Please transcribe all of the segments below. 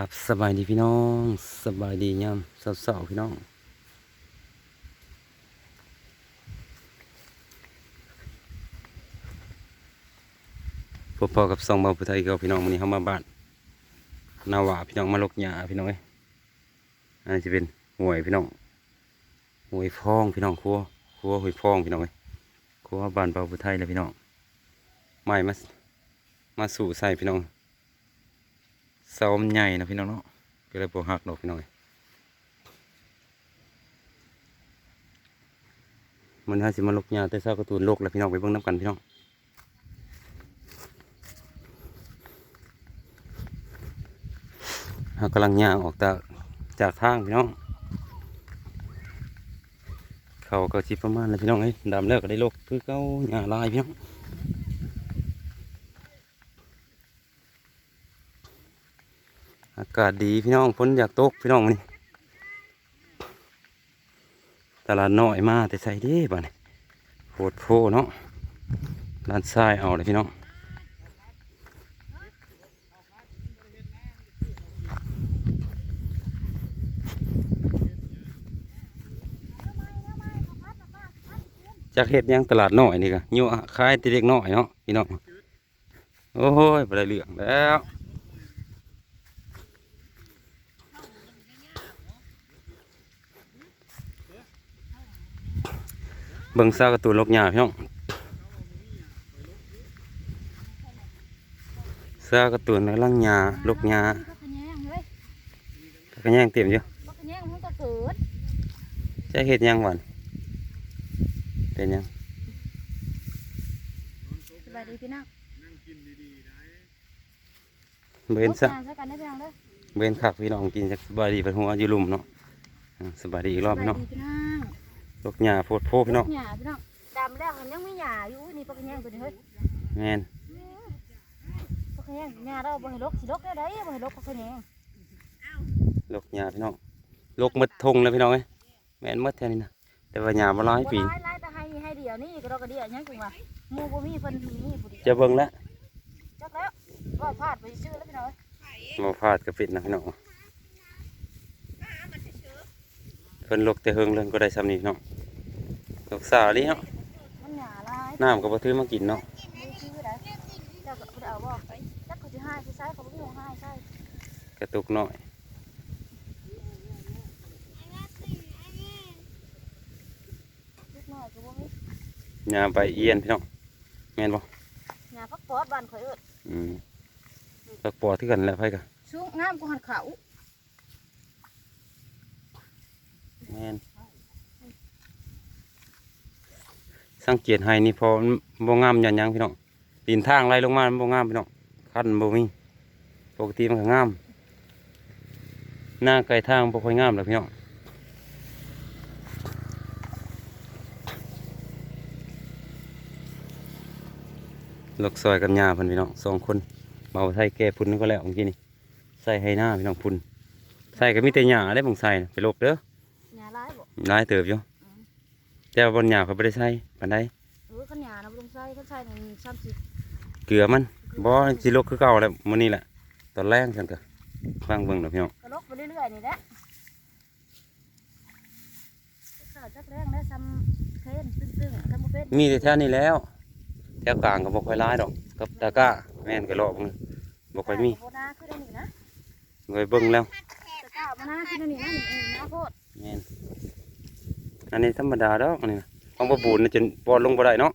กับสบายดีพี่น้องสบายดียามเศร้าๆพี่น้องพบพอกับสองเบาผู้ไทยกับพี่น้องวันนี้เข้ามาบ้านนาวาพี่น้องมาลกหญ้าพี่น้องเอ้ยอันนี้จะเป็นหวยพี่น้องหวยฟองพี่น้องครัวครัวหวยฟองพี่น้องเอ้ครัวบ้านเบาผู้ไทยเลยพี่น้องไม่มามาสู่ใส่พี่น้อง เสามันใหญ่นะพี่น้องเนาะก็เลยปวหักดอกพี่น้องเอ้ยมันให้สิมาลกยาแต่เช้ากระตูนโลกแล้วพี่น้องไปเบิ่งน้ำกันพี่น้องเรากำลังย่างออกจากจากทางพี่น้อง เขาก็จิประมาณแล้วพี่น้องเอ้ดำแล้วก็ได้โลกคือเก้าหญ้าลายพี่น้อง อากาศดีพี่น้องฝนอยากตกพี่น้องนี่ตลาดน้อยมาแต่ใส่ดีบ้านี่โหดโพเนาะด้านซ้ายเอาเลยพี่น้องจากเห็ดยังตลาดน้อยนี่ก็ยั่วขายติเด็กน้อยเนาะพี่น้องโอ้ยบ่ได้เรื่องแล้ว เบิ่งซากระตูนลกหญ้าพี่น้องซากระตูนในลังหญ้าลกหญ้าก็ขะแยงเฮ้ยก็แย่งเต็มอยู่ก็ขะแยงมันก็เกิดจะเฮ็ดหยังหวันเป็นหยังสบายดีพี่น้องเบนซะรถงานซะกันได้พี่น้องเด้อเบนคักพี่น้องกินจักสบายดีเป็นหัวอยู่ลุ่มเนาะอ่าสบายดีอีกรอบพี่น้อง สบายดีพี่น้องลกหญ้าโพดโพพี่น้องหญ้าพี่น้องดำแล้วมันยังไม่หญ้าอยู่นี่ปลาขะแยงตัวนี้เฮ้ยแม่นปลาขะแยงหญ้าเราบ่ให้ลกสิลกได้ไดบ่ให้ลกปลาขะแยงลกหญ้าพี่น้องลกหมดทงเลยพี่น้องเอ้ยแม่นหมดแค่นี้นะแต่ว่าหญ้าบ่หลายปีบ่หลายหลายแต่ให้ให้เดียวนี่ก็ดอกกระเดียยังจังว่าหมู่บ่มีเพิ่นมีผู้เดียวจะเบิ่งแล้วจักแล้วว่าพลาดไปชื่อแล้วพี่น้องเอ้ยบ่พลาดก็ปิดนะพี่น้องเพิ่นลกแต่เฮิงเรื่องก็ได้ซ้ำนี่พี่น้อง ลกสาลีเนาะมันหญ้าหลายน้ำก็บ่ถือมากินเนาะมีชื่อได้เจ้าก็บ่ได้เอาบ่จักเขาสิให้สิใช้เขาบ่มีของให้ใช้กระตุกหน่อยนิดหน่อยก็บ่มียาใบเอียนพี่น้องแม่นบ่หญ้าพักปอดบ้านข่อยเอิ้นอืมตักปอที่กันแหล้วไผกะสูงน้ำก็หันเขาแม่น สังเกตให้นี่พอมันบ่งามยันยังพี่น้องปีนทางไล่ลงมามันบ่งามพี่น้องคันบ่มีปกติมันก็งามหน้าไกลทางบ่ค่อยงามหรอกพี่น้องลกซอยกับยาเพิ่นพี่น้องสองคนเบาไทยแก่พุ่นก็แล้วเมื่อกี้นี่ใส่ให้หน้าพี่น้องพุ่นใส่ก็มีแต่หญ้าได้บ่งใส่น่ะไปลบเด้อหญ้าร้ายบ่หลายเติบอยู่ แต่ว่าบนหญ้าเขาไม่ได้ใส่ปานใดเออขันหญ้านะบ่ต้องใส่ขันใส่นี่ซ้ำสิเกลือมันบ่สิลกคือเก่าแล้วมื้อนี้แหละตอนแรกฉันก็ฟังเบิ่งดอกพี่น้องก็ลกไปเรื่อยๆนี่แหละข้าวจักแรงแล้วซ้ำเทนตึ้งๆกันบ่เป็นมีแต่แถวนี้แล้วแถวกลางก็บ่ค่อยหลายดอกกับตะกร้าแม่นก็รอบนึงบ่ค่อยมีโบนาคือได้นี่นะเคยเบิ่งแล้วตะกร้าโบนาคือได้นี่นะนี่เองนะโพดแม่น อันนี้ธรรมดาดอกอันนี้นะของบ่บูนน่ะจนปอนลงบ่ได้เนาะ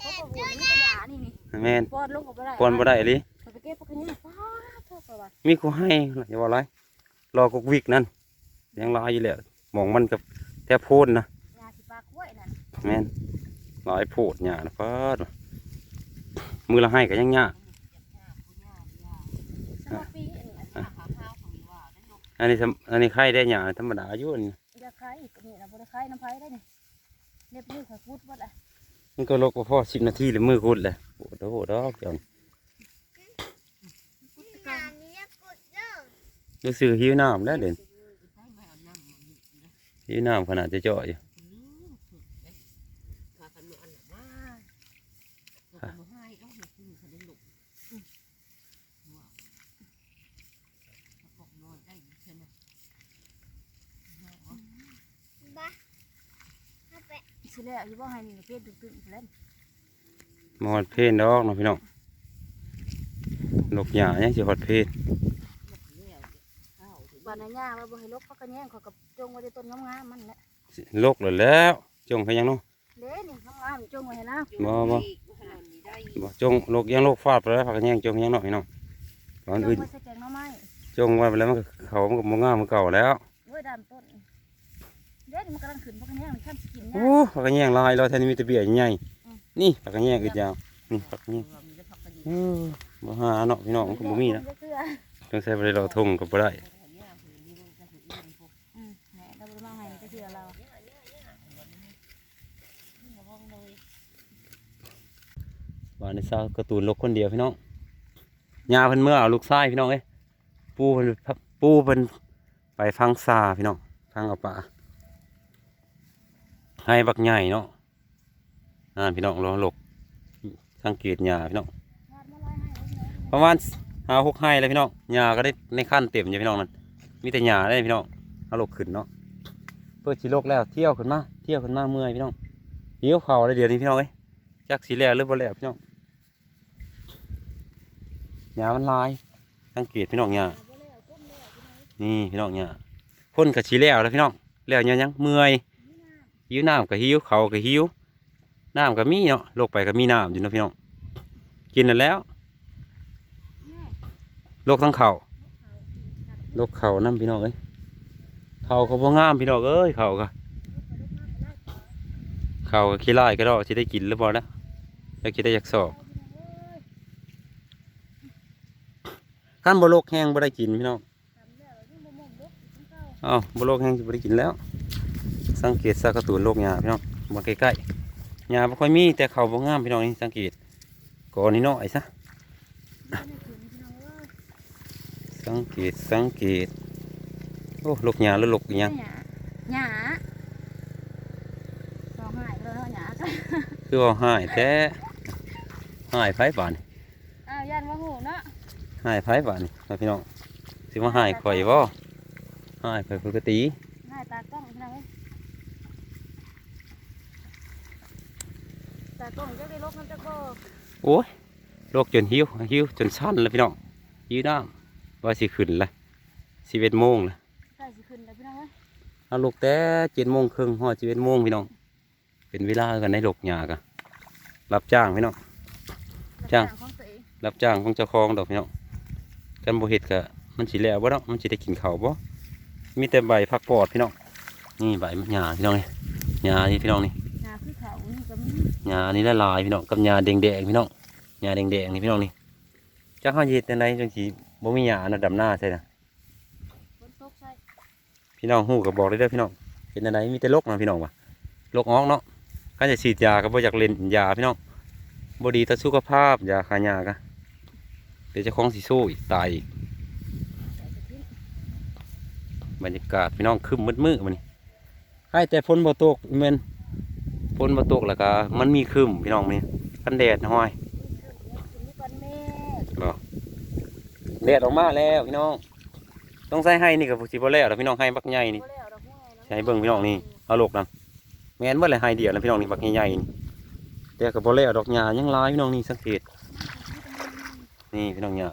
เขาก็บ่นมีแต่หญ้านี่นี่แม่นปอดลงก็บ่ได้ปอนบ่ได้อีหลิเขาไปเก็บพวกนี้ฟ้าโทษว่ามีผู้ให้อย่าว่าหลายรอกกวิกนั่นยังหลายอยู่แหละหมองมันกับแทบโพนนะหญ้าที่ปลากล้วยนั่นแม่นหลายโพดหญ้านะเพิดว่ะมือละให้ก็ยังยากสมปีอันนี้นะอันนี้ทำอันนี้ไข่ได้หญ้าธรรมดาอยู่อันนี้ ได้คายน้ำไผได้นี่เรียบมือข่อยพูดบ่ได้มันก็ลกก็พอสิบนาทีเลยมือกุดเลยโอ้โหโหดอกเดี๋ยวรู้สึกหิวน้ำแล้วเด่นหิวน้ำขนาดจะเจาะอยู่ เสิแล้วอยู่บ่ให้นี่เพชรตึงๆแล้วมาฮอดเพศดอกเนาะพี่น้องนกหญ้ายังสิฮอดเพศบ้านย่าว่าบ่ให้ลกเขาก็แย่งเขากับจงไว้ในต้นงามๆมันแหละลกเลยแล้วจงเขายังเนาะเด้นี่งามๆจงไว้ให้นะบ่บ่บ่จงลกยังลกฟาดไปแล้วพักกันยังจงยังเนาะพี่น้องตอนจอื่งนไว้ใส่แกงหน่อไม้จงไว้ไปแล้วมันก็เขามันก็บ่งามมันเก่าแล้วโอ้ยดำต้น เด้นี่มันกำลังขึ้นเพราะกันแย่งมันข้ามสกินโอ้พักกันยังลายเราแทนมีแต่เบี้ยใหญ่อืมนี่พักกันยังอึดยาวนี่พักกันยังเออบ่หาเนาะพี่น้องมันก็บ่มีนะเกลือต้องใช้บ่ได้เราทงก็บ่ได้อืมแหน่เราบ่ได้มาให้เกลือเราว่าในซาวการ์ตูนลกคนเดียวพี่น้องยาเพิ่นเมื่อเอาลูกชายพี่น้องเอ้ยปูเพิ่นปูเพิ่นไปฟังซาพี่น้องฟังเอาป่า ให้บักใหญ่เนาะนั่นพี่น้องลองหลกสังเกตหญ้าพี่น้องวาดมาไว้ให้เอาพี่น้องประมาณหาหกไห้เลยพี่น้องหญ้าก็ได้ในขั้นเต็มอยู่พี่น้องนั่นมีแต่หญ้าได้พี่น้องเอาลกขึ้นเนาะเพื่อสิโลกแล้วเที่ยวขึ้นมาเที่ยวขึ้นมาเมื่อยพี่น้องหิวเข่าเลยเดี๋ยวนี้พี่น้องเอ้ยจักสีแล้วหรือบ่แล้วพี่น้องหญ้ามันลายสังเกตพี่น้องหญ้านี่พี่น้องหญ้าพ่นกับสีแล้วแล้วพี่น้องแล้วยังยังเมื่อย หิวน้ำกับหิวเขากับหิวน้ำกับมีเนาะโลกไปกับมีน้ำอยู่นะพี่น้องกินนั่นแล้วโรคทั้งเข่าโรคเข่านั่พี่น้องเอ้ยเข่าก็บ่งามพี่น้องเอ้ยเข่าก็เข่าก็ขี้ไล่ก็ดอกสิได้กินหรือบ่นะแล้วสินได้อยากสอบขั้นบโรคแห้งบ่ได้กินพี่น้องอ้าบ่โรคแห้งบ่ได้กินแล้ว สังเกตซากระตูนโรคหญ้าพี่น้องมาใกล้ๆหญ้าบ่ค่อยมีแต่เข่าบ่งามพี่น้องนี่สังเกตก่อนนี้น้อยซะสังเกตสังเกตโอ้ลูกหยาหรือลูกอิหยังหยาหยาร้องไห้เลยเนาะหยาคือว่าหายแต่หายไผป่านนี่อ้าวยันว่าหูเนาะหายไผป่านนี่ครับพี่น้องสิมาหายข่อยบ่หายข่อยปกติหายตากล้องพี่น้องเอ้ย ตากล้องจะได้ลบมันจะก็โอ้ยโรคจนหิวหิวจนสั้นแล้วพี่น้องหิวน้ำว่าสิขึ้นละสิบเอ็ดโมงละใส่สิขึ้นแล้วพี่น้องเอ้ยเอาลูกแต่เจ็ดโมงครึ่งฮอดสิบเอ็ดโมงพี่น้อง เป็นเวลากันในโรคหยากะรับจ้างพี่น้องจ้างของตัวเองรับจ้างของเจ้าของดอกพี่น้องกันบ่เฮ็ดก็มันสิแล้วบ่เนาะมันสิได้กินข้าวบ่มีแต่ใบผักปอดพี่น้องนี่ใบมันหญ้าพี่น้องนี่หญ้านี่พี่น้องนี่ หยาคือเขานี่ ก็มีหญ้านี่ละลายพี่น้องกับหญ้าแดงพี่น้องหญ้าแดงนี่พี่น้องนี่จักเฮาเฮ็ดจังไดจังสิบ่มีหญ้านะดำหน้าใช่น่ะพี่น้องฮู้ก็บบอกเลยเด้อพี่น้องเป็นจังไดมีแต่ลกนะพี่น้องว่ะลกออกเนาะคันจะฉีดยาก็บ่อยากเล่นยาพี่น้องบ่ดีต่อสุขภาพยาฆ่าหญ้ากะเดี๋ยวเจ้าของสิสู้อีกตายอีกบรรยากาศพี่น้องคึมมืดมืดมันนี่ให้แต่ฝนบ่ตกแม่น ฝนบ่ตกแล้วก็มันมีคึมพี่น้องมันนี่กันแดดห้อยกินนี่ก่อนแม่บ่แดดออกมาแล้วพี่น้อง ต้องใส่ให้นี่กับสิบ่แล้วแล้วพี่น้องให้บักใหญ่นี่บ่แล้วดอกหัวเนาะใช้เบิ่งพี่น้องนี่เอาลกนํแม่นเบ่เลยให้เดียวนะพี่น้องนี่บักใหญ่ๆนี่แต่ก็บ่แล้วดอกหญ้ายังหลายพี่น้องนี่สังเกตนี่พี่น้องหญ้า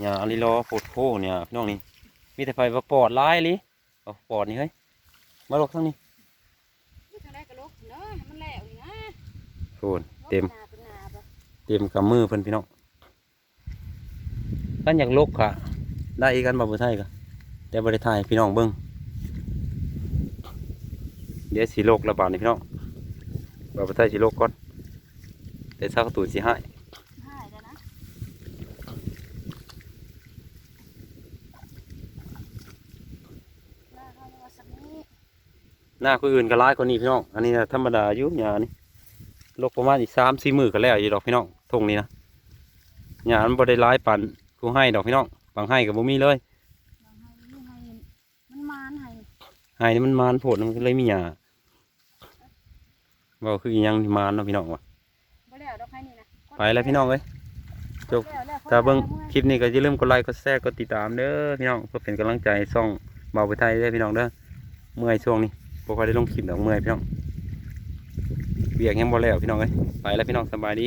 หญ้าอะลิลอโพดโพเนี่ยพี่น้องนี่มีแต่ไฟว่าปอดหลายลิเอาปอดนี่เฮ้ยมาลกทั้งนี้นี่ทางใดก็ลกเนาะให้มันแล้วนี่นะ โคนเต็มหนาเป็นหนาบ่เตรียมกับมือเพิ่นพี่น้องกันอยากลกค่ะ ได้อีกกันบ่บ่ไทยก็แต่บ่ได้ถ่ายให้พี่น้องเบิ่งเดี๋ยวสิลกระบาดนี่พี่น้องบ่บ่ไทยสิลกก่อนแต่ซักตูนสิให้หายแล้วนะหน้าเขาเรียกว่าสำนี้หน้าคนอื่นก็ร้ายกว่านี้พี่น้อง อันนี้น่ะธรรมดาอยู่หญ้านี่ ลกประมาณอีก3-4มื้อก็แล้วอยู่ดอกพี่น้องทงนี้นะหญ้ามันบ่ได้ร้ายปานกูให้ดอกพี่น้องบางให้ก็บ่มีเลยบางให้นี่ให้มันมานให้ให้นี่มันมานโพดมันก็เลยมีหญ้าเว้าคืออีหยังที่มานเนาะพี่น้องว่ะบ่แล้วดอกให้นี่นะไปแล้วพี่น้องเอ้ยจบแล้วแล้วถ้าเบิ่งคลิปนี้ก็อย่าลืมกดไลค์กดแชร์กดติดตามเด้อพี่น้องเพื่อเป็นกำลังใจให้ช่องเบาไปไทยเด้อพี่น้องเด้อเมื่อยช่วงนี้บ่ค่อยได้ลงคลิปดอกเมื่อยพี่น้อง เบียกยังบ่แล้วพี่น้องเอ้ยไปแล้วพี่น้องสบายดี